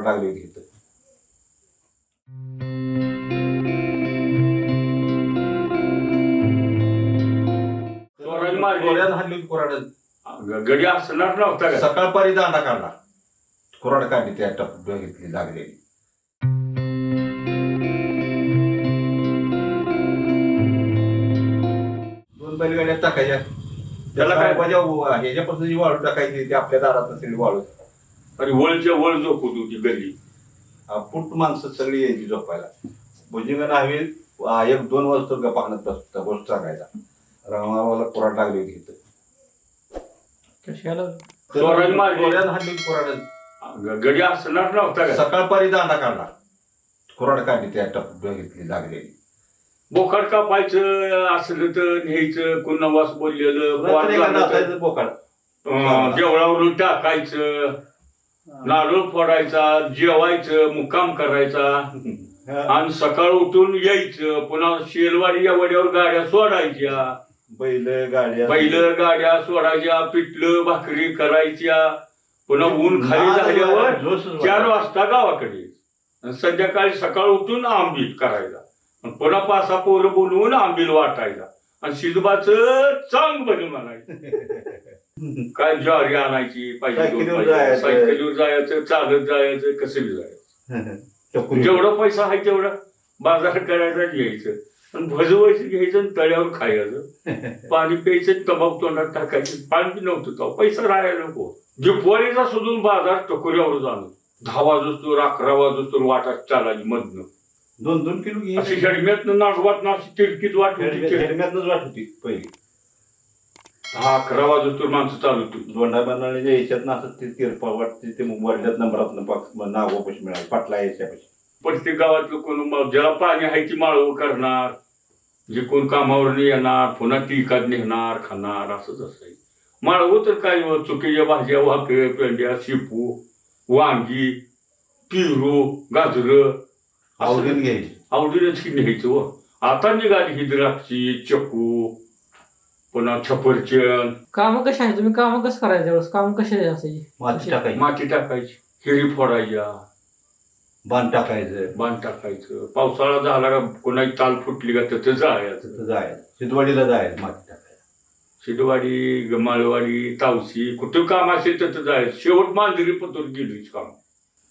कुराड लागली होती हाणली गडी असणार नव्हता का? सकाळपारी दांडा काढला. कुराड काढली त्या टप घेतली लागलेली दोन बैलगाड्या टाकायच्या. त्याला काय? त्याला ह्याच्यापासून जी वाळू टाकायची ती आपल्या दारात सगळी वाळू. अरे वळच्या वळ झोपत होती गल्ली. पुट माणसं सगळी यायची झोपायला. भुजिंगन हवी एक दोन वाजता गपाकण्यात बसता गोष्ट सांगायचा रामाला कुराड लागली होती इथं. कशाला? चोराने मारली. चोऱ्यानं हाणली होती कुराड गडी असणार नव्हता का? सकाळपारी दांडा काढला. कुराड काढली त्या टप घेतली लागलेली. बोकड कापायचं असलं तर न्यायचं कोण नवास बोललेलं बोकाड? अं, देवळावरून टाकायचं. नारळ फोडायचा जेवायचं मुक्काम करायचा. आणि सकाळ उठून यायचं पुन्हा शेलवाडी या वड्यावर गाड्या सोडायच्या. बैल गाड्या. बैल गाड्या सोडायच्या पिठलं भाकरी करायच्या. पुन्हा ऊन खाली झाल्यावर चार. वाजता गावाकडे. आणि संध्याकाळी सकाळ उठून आंबील करायचा पुन्हा पासा पोरं बोलवून आंबील वाटायचा आणि शिजबाचं चांग बन म्हणायचं. काय ज्वारी आणायची पाहिजे दोन सायकलीवर पाहिजे. जायचं. सायकलीवर जायचं चालत जायचं कसं बी जायचं. जेवढा पैसा आहे तेवढा बाजार करायचा घ्यायचं. आणि भजवायचं घ्यायचं आणि तळ्यावर खायचं. पाणी प्यायचं तंबाखू तोंडात टाकायचं. पाणी बी नव्हतं तेव्हा पैसा राहायला नको. दिपवाळीचा सोडून बाजार टकोऱ्यावर जाणं. दहा वाजोस्तोर अकरा वाजोस्तोर वाटात चालायची मधनं. दोन दोन किलो अशी हेडम्यातनं नागवात ना अशी वाट होती ते. हेल्मेटनच वाट होती पहिली. दहा अकरा वाजोस्तोर माणसं चालू होती. दोंडा बनवण्याच्या याच्यात असं ते तिरपा वाटते ते वडल्यात नंबरात नागोपाशी मिळाली पाटला याच्यापाशी. प्रत्येक गावातलं कोण ज्याला पाणी आहे ती माळव करणार जे कोण कामावर येणार पुन्हा ती एखाद नेणार खाणार असंच असायचं माळव तर काय हो, चुकीच्या भाज्या वाके पेंड्या शेपू वांगी पिरू गाजरं आवडीन घ्यायची. आवडीनच की न्यायचं हो. आता निघाली ही द्राक्षी चकू पुन्हा छपरचन काम कशी आहे? तुम्ही काम कसं करायचं त्यावेळेस काम कसे असायची? माती टाकायची. माती टाकायची. हिरी फोडायच्या. बांध टाकायचं. बांध टाकायचं. पावसाळा झाला का कोणाची ताल फुटली का तिथं जायचं तिथं जायचं सिद्धवाडीला जायचं माती टाकायचं शिडवाडी गमाळवाडी तावशी कुठं काम असेल तिथं जायचं शेवट मांजरी पतोर गेलीच काम.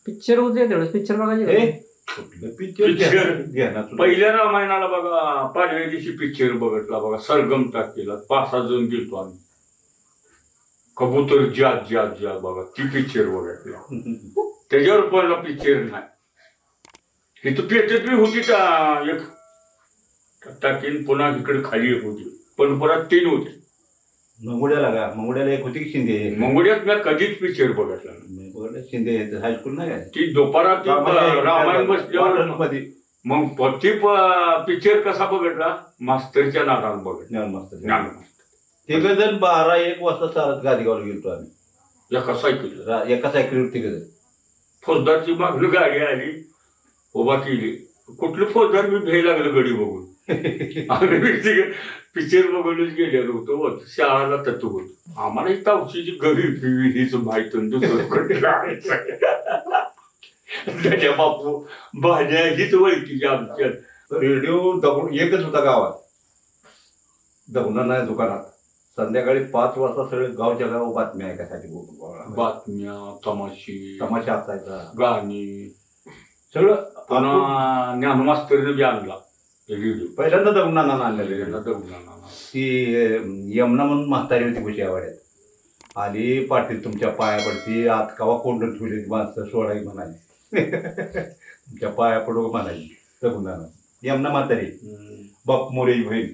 पिक्चर होते त्यावेळेस पिक्चर बघायचे हे? कुठलं Picture. घ्या-. पहिल्या रामायणाला बघा पाडव्या दिवशी पिक्चर बघितला बघा सरगम टाकेला पाच सहा जण गेलतो आम्ही. कबूतर जात जात जात बघा ती पिक्चर बघितला. त्याच्यावर पण पिक्चर नाही. ही तर पेटत बी होती का एक. टाकीन पुन्हा इकडे खाली एक होती पण परत तीन होते. मंगुड्याला का? मंगुड्याला एक होती की शिंदे? मंगोड्यात मी कधीच पिक्चर बघितला नाही. शिंदे हायस्कूल नाही काय ती दुपारात रामायण बसल्यावर मध्ये मग पती पिक्चर कसा बघितला? मास्तरच्या नादान बघितला. ज्ञान मस्त ज्ञान तिघ जण बारा एक वाजता चालत गादीगावला गेलतो आम्ही. एका सायकल रा- एका सायकलीवर तिघ जण फौजदारची मागणी गाडी आली उभा केली. कुठलं फौजदार मी भ्याय लागलं गडी बघून. आम्ही पिक्चर बघूनच गेलेलो होतो. शाळाला तत्व होतो. आम्हाला ही तावशीची गवी पिवी हीच माहीत? त्याच्या बापू भाज्या हीच ओळखीची आमच्या रेडिओ दगड एकच होता गावात. दगडा नाही दुकानात. संध्याकाळी पाच वाजता सगळे गावच्या गाव बातम्या ऐकायसाठी बातम्या तमाशी तमाशा असायचा. गाणी. सगळं पुन्हा ज्ञानमास्तरने बी आणला. रेडिओ पहिल्यांदा दगडांना आणलेलं पहिल्यांदा दगडानं. ती यमुना म्हणून म्हातारी होती कुशी आवाड्यात. आली पाटील तुमच्या पाया पडती आत कवा कोंडून ठेवली माणसं सोडाई म्हणाली. तुमच्या पाया पडू म्हणाली. दगडानं यमुना म्हातारी. बाप मोरेची बहीण.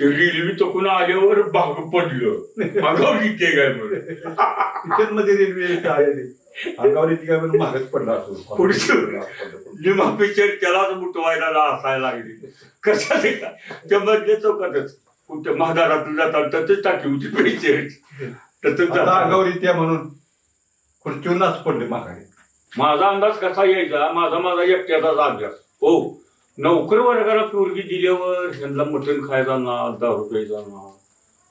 ते रेल्वे तकून आल्यावर भाग पडलं. अगाव किती काय म्हणून? किचनमध्ये रेल्वे आलेली. अंगावर इतकी काय म्हणून मागच पडला असतो पुढचं. निमा पिक्चर त्यालाच मुठवायला असायला लागली. कशाचे का? त्या मधल्या चौकातच. कुठं महादारातून जातात तसंच टाकी होती पिक्चर तसंच. अंगावर येते म्हणून खुर्चीवरच पडले मागाने माझा अंदाज कसा यायचा? माझा माझा एकट्याचाच अभ्यास. हो नोकर वर्गाला पोरगी दिल्यावर ह्यांना मटण खायचा ना दारू प्यायचा ना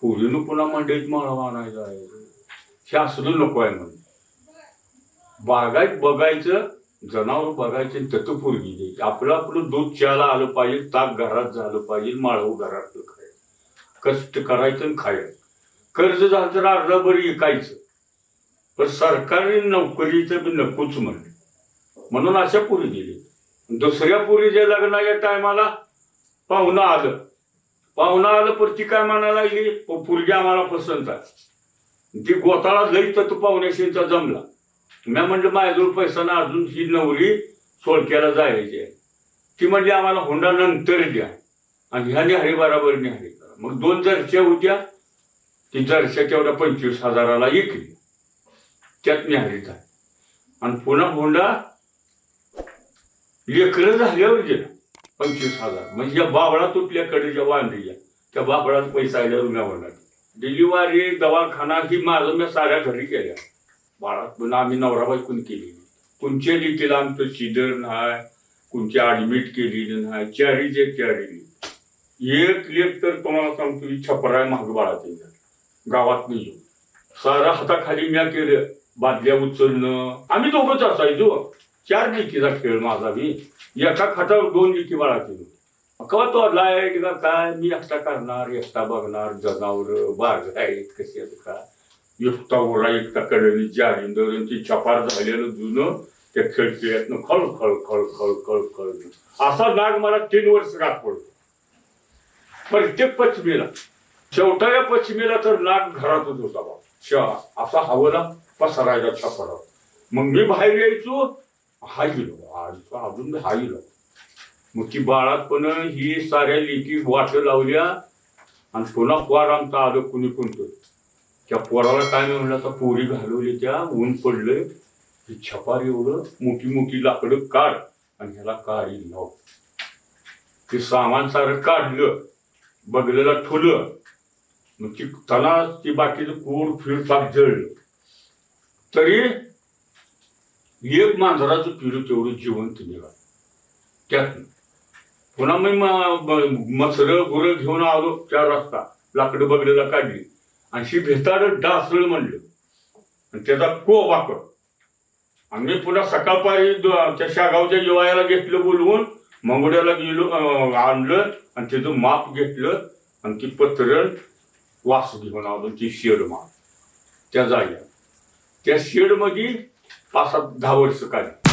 पोरीनं पुन्हा मंडईत माळा आणायचा आहे हे असलं नको आहे म्हणून. बागायत बघायचं जनावर बघायचे आणि त्याचं आपलं आपलं दूध चहाला आलं पाहिजे ताक घरात झालं पाहिजे माळव घरातलं खायचं. कष्ट करायचं आणि खायचं. कर्ज झालं तर अर्धा विकायचं. ऐकायचं पण सरकारी नोकरीचं बी नकोच म्हणले म्हणून अशा पुरी दिली दुसऱ्या पुरीच्या लग्नाच्या टायमाला पाहुणं आलं. पाहुणं आलं पण ती काय म्हणायला लागली? "प- पोरगी आम्हाला पसंत आहे. ती गोताळा लई तर पाहुण्याशींचा जमला. मी म्हटलं माझ्याजवळ पैसा ना अजून ही नवरी सोळक्याला जायची. आहे ती म्हणली आम्हाला हुंडा नंतर द्या. आणि ह्याने हरी बराबरने हरी करा मग दोन जरच्या होत्या. ती जरच्या तेवढ्या पंचवीस हजाराला विकली. त्यात मी हरीत आणि पुन्हा हुंडा लेकरं झाल्यावर गेला पंचवीस हजार. म्हणजे या बाबळा तुटल्याकडे ज्या वांद्रीच्या त्या बाबळात पैसा आल्यावर मी होणार डिलिव्हरी दवाखाना ही माझं मी साऱ्या घरी केल्या. बाळात पण आम्ही नवरा बायकून केली. कोणच्या डिटेल आमचं शिदर नाही कोणची ऍडमिट केलेली नाही चारीचे चारी. एक लेख तर तुम्हाला सांगतो की छपराय आहे महाग बाळाचे गावात नाही सारा हाताखाली म्या केलं बादल्या उचलणं. आम्ही दोघंच असायचो चार लिखीचा खेळ माझा मी एका खाटावर दोन लिखी बाळाचे कवा तो लाइट का काय? मी एकटा करणार एकटा बघणार जनावर बाग आहेत कशी आहेत का? एकटा ओढा एकटा कडली जारिंदर आणि छपार झालेलं जुनं त्या खेळ खेळत खळ खळ खळ खळ खळ खळ असा नाग मला तीन वर्ष राग पडतो. प्रत्येक पश्चिमेला शेवटा या पश्चिमेला तर नाग घरातच होता बा. शा असा हवला पसरायचा छपरावर मग मी बाहेर यायचो हा गेलो आज अजून हा गेलो मग ती बाळातपण ही साऱ्या लेकी वाट लावल्या आणि पुन्हा क्वार आमचा आलं कुणी कोणतं त्या पोराला काय नाही म्हणलं आता पोरी घालवली त्या ऊन पडलंय. की छपार एवढं मोठी मोठी लाकडं काढ. आणि ह्याला काढी लाव. ते सामान सारं काढलं बगलेला ठुलं. मग ती त्याला ते बाकीचं कोड फिर पाक जळलं. तरी एक मांजराचं पिरू तेवढं जिवंत निघालं. त्यात पुन्हा मी मसर गुरं घेऊन आलो त्या रस्ता. लाकडं बगलेला काढली. आणि शी भेताड डासळ म्हणलं. आणि त्याचा को वाकड. आम्ही पुन्हा सकाळपारी त्या शागावच्या युवायाला घेतलं बोलवून मंगोड्याला गेलो आणलं आणि त्याचं माप घेतलं आणि ती पत्रण वास घेऊन आलो ती शेड माप. त्या जाग्या त्या शेडमध्ये पाच सात दहा वर्ष काढली.